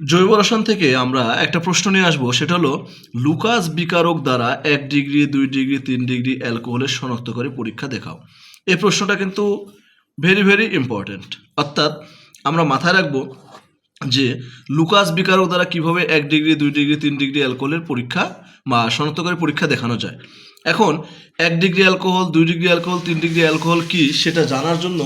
জৈব রসায়ন থেকে আমরা একটা প্রশ্ন নিয়ে আসব। সেটা হলো, লুকাস বিকারক দ্বারা এক ডিগ্রি, দুই ডিগ্রি, তিন ডিগ্রি অ্যালকোহলের শনাক্তকারী পরীক্ষা দেখাও। এই প্রশ্নটা কিন্তু ভেরি ভেরি ইম্পর্ট্যান্ট অর্থাৎ আমরা মাথায় রাখব যে, লুকাস বিকারক দ্বারা কীভাবে এক ডিগ্রি, দুই ডিগ্রি, তিন ডিগ্রি অ্যালকোহলের পরীক্ষা বা শনাক্তকারী পরীক্ষা দেখানো যায়। এখন, এক ডিগ্রি অ্যালকোহল, দুই ডিগ্রি অ্যালকোহল, তিন ডিগ্রি অ্যালকোহল কি সেটা জানার জন্য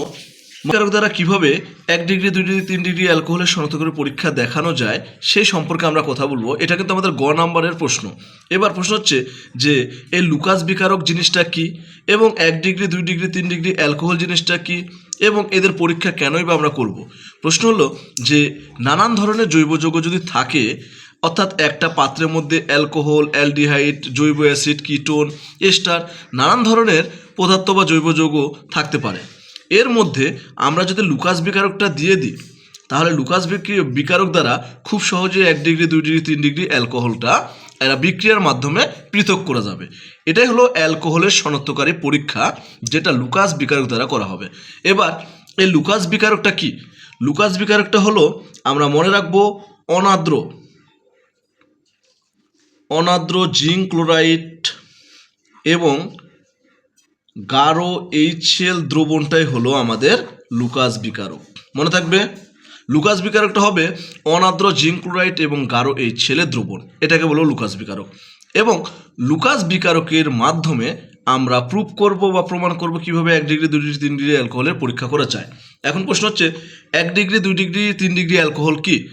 বিকারক দ্বারা কীভাবে এক ডিগ্রি, দুই ডিগ্রি, তিন ডিগ্রি অ্যালকোহলের শনাক্তকারী পরীক্ষা দেখানো যায় সেই সম্পর্কে আমরা কথা বলব। এটা কিন্তু আমাদের গ নাম্বারের প্রশ্ন। এবার প্রশ্ন হচ্ছে যে, এই লুকাস বিকারক জিনিসটা কি? এবং এক ডিগ্রি, দুই ডিগ্রি, তিন ডিগ্রি অ্যালকোহল জিনিসটা কি? এবং এদের পরীক্ষা কেনই বা আমরা করব? প্রশ্ন হলো যে, নানান ধরনের জৈব যৌগ যদি থাকে, অর্থাৎ একটা পাত্রের মধ্যে অ্যালকোহল, অ্যালডিহাইড, জৈব অ্যাসিড, কিটোন, এস্টার নানান ধরনের পদার্থ বা জৈব যৌগ থাকতে পারে। এর মধ্যে আমরা যদি লুকাস বিকারকটা দিয়ে দিই, তাহলে লুকাস বিক্রি- বিকারক দ্বারা খুব সহজে এক ডিগ্রি, দুই ডিগ্রি, তিন ডিগ্রি অ্যালকোহলটা এরা বিক্রিয়ার মাধ্যমে পৃথক করা যাবে। এটাই হলো অ্যালকোহলের শনাক্তকারী পরীক্ষা, যেটা লুকাস বিকারক দ্বারা করা হবে। এবার, এই লুকাস বিকারকটা কি? লুকাস বিকারকটা হলো, আমরা মনে রাখব অনাদ্র অনাদ্র জিঙ্ক ক্লোরাইড এবং গাঢ় এইচএল দ্রবণটাই হলো আমাদের লুকাস বিকারক। মনে থাকবে? লুকাস বিকারকটা হবে অনাদ্র জিঙ্ক ক্লোরাইড এবং গাঢ় এইচএলের দ্রবণ। এটাকে বলো লুকাস বিকারক। এবং লুকাস বিকারকের মাধ্যমে আমরা প্রুফ করব বা প্রমাণ করব কীভাবে এক ডিগ্রি দুই ডিগ্রি তিন ডিগ্রি অ্যালকোহলের পরীক্ষা করা যায়। এখন প্রশ্ন হচ্ছে, এক ডিগ্রি দুই ডিগ্রি তিন ডিগ্রি অ্যালকোহল কি?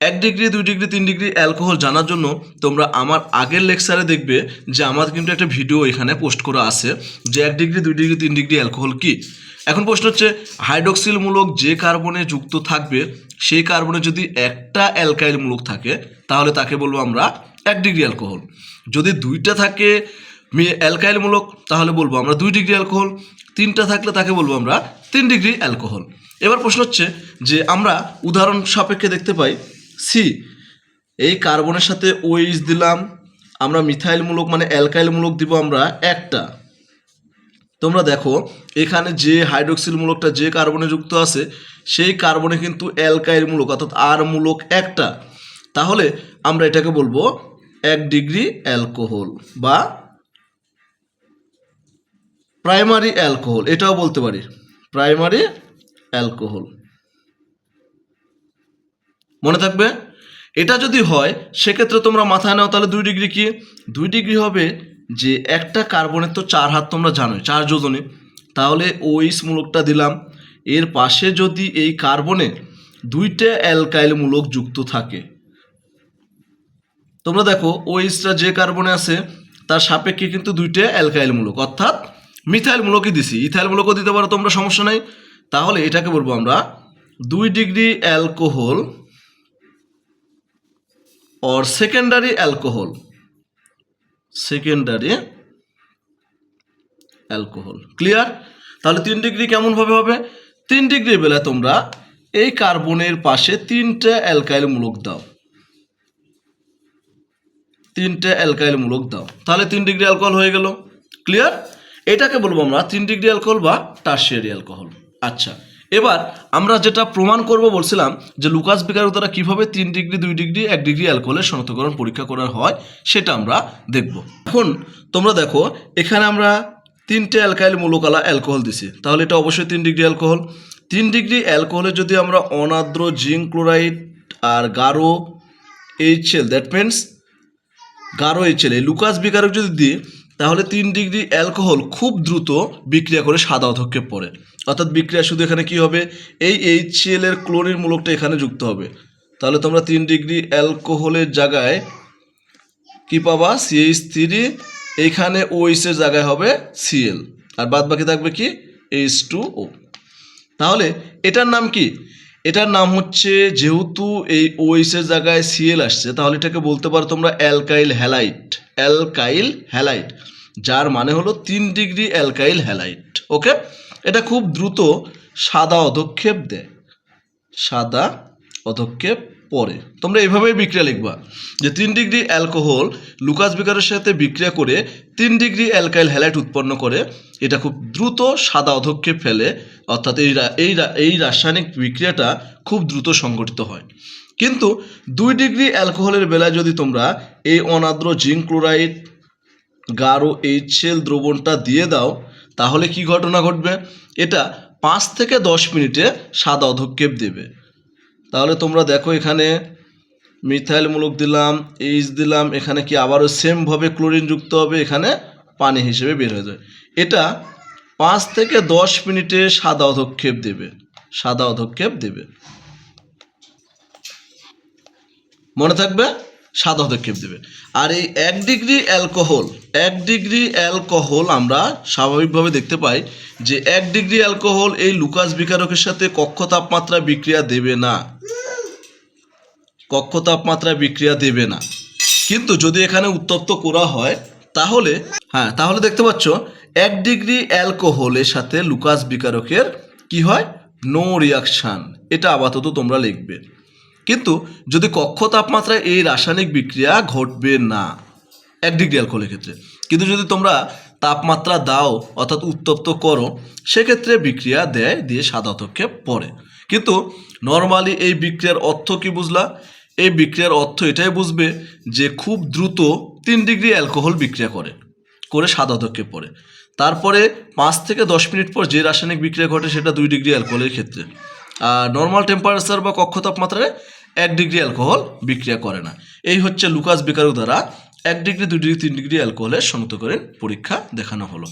এক ডিগ্রি, দুই ডিগ্রি, তিন ডিগ্রি অ্যালকোহল জানার জন্য তোমরা আমার আগের লেকচারে দেখবে যে আমার কিন্তু একটা ভিডিও এখানে পোস্ট করা আছে যে এক ডিগ্রি, দুই ডিগ্রি, তিন ডিগ্রি অ্যালকোহল কি। এখন প্রশ্ন হচ্ছে, হাইড্রক্সিলমূলক যে কার্বনে যুক্ত থাকবে, সেই কার্বনে যদি একটা অ্যালকাইল মূলক থাকে, তাহলে তাকে বলব আমরা এক ডিগ্রি অ্যালকোহল। যদি দুইটা থাকে অ্যালকাইলমূলক তাহলে বলব আমরা দুই ডিগ্রি অ্যালকোহল। তিনটা থাকলে তাকে বলব আমরা তিন ডিগ্রি অ্যালকোহল। এবার প্রশ্ন হচ্ছে যে আমরা উদাহরণ সাপেক্ষে দেখতে পাই সি, এই কার্বনের সাথে ওইচ দিলাম, আমরা মিথাইলমূলক মানে অ্যালকাইলমূলক দিব আমরা একটা। তোমরা দেখো, এখানে যে হাইড্রোক্সিল মূলকটা যে কার্বনে যুক্ত আছে, সেই কার্বনে কিন্তু অ্যালকাইল মূলক অর্থাৎ আর মূলক একটা। তাহলে আমরা এটাকে বলব এক ডিগ্রি অ্যালকোহল বা প্রাইমারি অ্যালকোহল, এটাও বলতে পারি, প্রাইমারি অ্যালকোহল। মনে থাকবে? এটা যদি হয়, সেক্ষেত্রে তোমরা মাথায় নাও, তাহলে দুই ডিগ্রি কি? দুই ডিগ্রি হবে যে একটা কার্বনের তো চার হাত তোমরা জানোই, চার যোজনে। তাহলে ওইস মূলকটা দিলাম। এর পাশে যদি এই কার্বনে দুইটা অ্যালকাইল মূলক যুক্ত থাকে। তোমরা দেখো ওইসটা যে কার্বনে আছে, তার সাপেক্ষে কিন্তু দুইটা অ্যালকাইল মূলক, অর্থাৎ মিথাইল মূলকই দিছি। ইথাইল মূলকও দিতে পারো, তোমরা সমস্যা নাই। তাহলে এটাকে বলব আমরা দুই degree alcohol or secondary alcohol? Secondary alcohol. Clear তাহলে তিন ডিগ্রি কেমনভাবে হবে তিন ডিগ্রি বেলায় তোমরা এই কার্বনের পাশে তিনটে অ্যালকাইল মূলক দাও। তিনটে অ্যালকাইল মূলক দাও। তাহলে তিন ডিগ্রি অ্যালকোহল হয়ে গেল। ক্লিয়ার এটাকে বলব আমরা তিন ডিগ্রি অ্যালকোহল বা টার্সিয়ারি অ্যালকোহল আচ্ছা। এবার আমরা যেটা প্রমাণ করব বলছিলাম যে লুকাস বিকারক দ্বারা কীভাবে তিন ডিগ্রি, দুই ডিগ্রি, এক ডিগ্রি অ্যালকোহলের শনাক্তকরণ পরীক্ষা করা হয় সেটা আমরা দেখব। এখন তোমরা দেখো, এখানে আমরা তিনটে অ্যালকাইল মূলকালা অ্যালকোহল দিছি। তাহলে এটা অবশ্যই তিন ডিগ্রি অ্যালকোহল। তিন ডিগ্রি অ্যালকোহলে যদি আমরা অনাদ্র জিঙ্ক ক্লোরাইড আর গাঢ় এইচএল দ্যাট মিনস গাঢ় এইচএল এই লুকাস বিকারক যদি দিই তাহলে তিন ডিগ্রি অ্যালকোহল খুব দ্রুত বিক্রিয়া করে সাদা অধক্ষেপ পড়ে। অর্থাৎ বিক্রিয়া শুধু এখানে কি হবে? এই এইচসিএল এর ক্লোরিন মূলকটা এখানে যুক্ত হবে। তাহলে তোমরা তিন ডিগ্রি অ্যালকোহলের জায়গায় কি পাবা? সিএইচ থ্রি এইখানে ওইসের জায়গায় হবে সিএল আর বাদ বাকি থাকবে কি? এইচ টু ও তাহলে এটার নাম কি? এটার নাম হচ্ছে যেহেতু এই ওইসের জায়গায় সিএল আসছে, তাহলে এটাকে বলতে পারো তোমরা অ্যালকাইল হ্যালাইট। অ্যালকাইল হ্যালাইট, যার মানে হলো তিন ডিগ্রি অ্যালকাইল হ্যালাইট। ওকে? এটা খুব দ্রুত সাদা অধক্ষেপ দেয়। সাদা অধক্ষেপ পরে। তোমরা এইভাবেই বিক্রিয়া লিখবা যে তিন ডিগ্রি অ্যালকোহল লুকাস বিকারের সাথে বিক্রিয়া করে তিন ডিগ্রি অ্যালকাইল হ্যালাইট উৎপন্ন করে। এটা খুব দ্রুত সাদা অধক্ষেপ ফেলে, অর্থাৎ এই এই এই রাসায়নিক বিক্রিয়াটা খুব দ্রুত সংগঠিত হয়। কিন্তু দুই ডিগ্রি অ্যালকোহলের বেলায় যদি তোমরা এই অনাদ্র জিঙ্ক ক্লোরাইড, গাঢ় এইচএল দ্রবণটা দিয়ে দাও, তাহলে কি ঘটনা ঘটবে? এটা পাঁচ থেকে দশ মিনিটে সাদা অধক্ষেপ দেবে। তাহলে তোমরা দেখো এখানে মিথাইল মূলক দিলাম, এইচ দিলাম, এখানে কি আবারও সেমভাবে ক্লোরিন যুক্ত হবে? এখানে পানি হিসেবে বের হয়ে যায়। এটা পাঁচ থেকে দশ মিনিটে সাদা অধক্ষেপ দেবে, সাদা অধক্ষেপ দেবে। মনে থাকবে? সাদা পদক্ষেপ দেবে। আর এই এক ডিগ্রি অ্যালকোহল, এক ডিগ্রি অ্যালকোহল আমরা স্বাভাবিকভাবে দেখতে পাই যে এক ডিগ্রি অ্যালকোহল এই লুকাস বিকারকের সাথে কক্ষ তাপমাত্রা বিক্রিয়া দেবে না। কক্ষ তাপমাত্রা বিক্রিয়া দেবে না। কিন্তু যদি এখানে উত্তপ্ত করা হয়, তাহলে হ্যাঁ তাহলে দেখতে পাচ্ছ, এক ডিগ্রি অ্যালকোহলের সাথে লুকাস বিকারকের কি হয়? No reaction. এটা আপাতত তোমরা লিখবে। কিন্তু যদি কক্ষ তাপমাত্রায় এই রাসায়নিক বিক্রিয়া ঘটবে না, এক ডিগ্রি অ্যালকোহলের ক্ষেত্রে। কিন্তু যদি তোমরা তাপমাত্রা দাও, অর্থাৎ উত্তপ্ত করো, সেক্ষেত্রে বিক্রিয়া দেয় দিয়ে সাদা অতক্ষেপ পড়ে। কিন্তু নর্মালি এই বিক্রিয়ার অর্থ কি বুঝলা? এই বিক্রিয়ার অর্থ এটাই বুঝবে যে খুব দ্রুত তিন ডিগ্রি অ্যালকোহল বিক্রিয়া করে করে সাদা অতক্ষেপ পড়ে। তারপরে পাঁচ থেকে দশ মিনিট পর যে রাসায়নিক বিক্রিয়া ঘটে সেটা দুই ডিগ্রি অ্যালকোহলের ক্ষেত্রে। নর্মাল টেম্পারেচার বা কক্ষ তাপমাত্রায় এক ডিগ্রি অ্যালকোহল বিক্রিয়া করে না। এই হচ্ছে লুকাস বিকারক দ্বারা এক ডিগ্রি দুই ডিগ্রি তিন ডিগ্রি অ্যালকোহলের সমতকরণ পরীক্ষা দেখানো হলো।